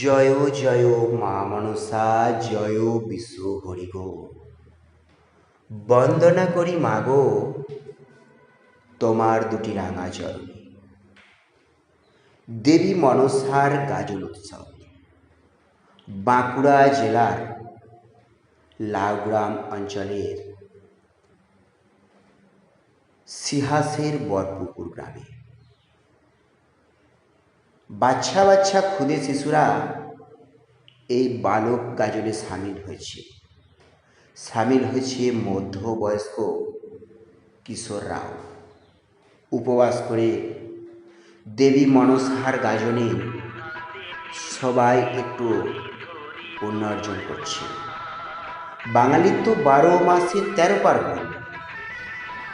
জয় জয় মা মনসা, জয় বিশ্ব হরি গো। বন্দনা করি মাগো তোমার দুটি রাঙা চরণে। দেবী মনসার গাজন উৎসব। বাঁকুড়া জেলার লাউগ্রাম অঞ্চলের সিহাসের বরপুকুর গ্রামে। বাচ্চা বাচ্চা ক্ষুদে শিশুরা এই বালক গাজনে সামিল হয়েছে। সামিল হয়েছে মধ্যবয়স্ক কিশোররাও। উপবাস করে দেবী মনসার গাজনে সবাই একটু পুণ্য অর্জন করছে। বাঙালির তো বারো মাসে তেরো পার্বণ।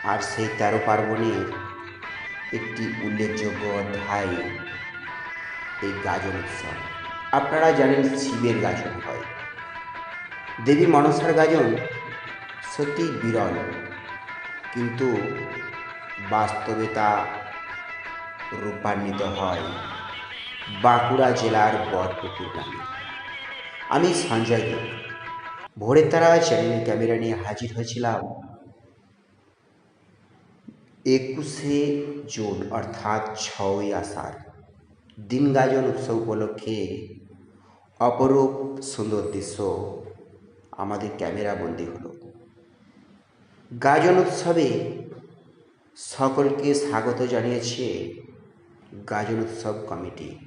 আর সেই তেরো পার্বণের একটি উল্লেখযোগ্য অধ্যায় এই গাজন উৎসব। আপনারা জানেন শিবের গাজন হয়। দেবী মনসার গাজন সত্যি বিরল। কিন্তু বাস্তবে তা রূপান্বিত হয় বাঁকুড়া জেলার বরপুকুর গ্রামে। আমি সঞ্জয় দেব ভোরের তারা চ্যানেল ক্যামেরা নিয়ে হাজির হয়েছিলাম একুশে জুন, অর্থাৎ ছয়ই আষাঢ়। দিন গাজন উৎসব উপলক্ষে অপরূপ সুন্দর দৃশ্য আমাদের ক্যামেরা বন্দি হলো। গাজন উৎসবে সকলকে স্বাগত জানিয়েছে গাজন উৎসব কমিটি।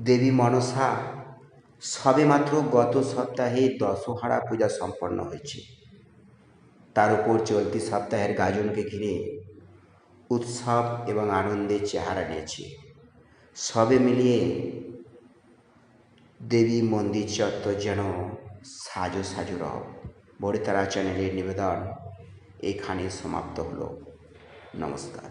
দেবী মনসা সবেমাত্র গত সপ্তাহে দশহারা পূজা সম্পন্ন হয়েছে। তার উপর চলতি সপ্তাহের গাজনকে ঘিরে উৎসব এবং আনন্দের চেহারা নিয়েছে। সবে মিলিয়ে দেবী মন্দির চত্বর যেন সাজো সাজো রব। বড়িতারা চ্যানেলের নিবেদন এখানে সমাপ্ত হলো। নমস্কার।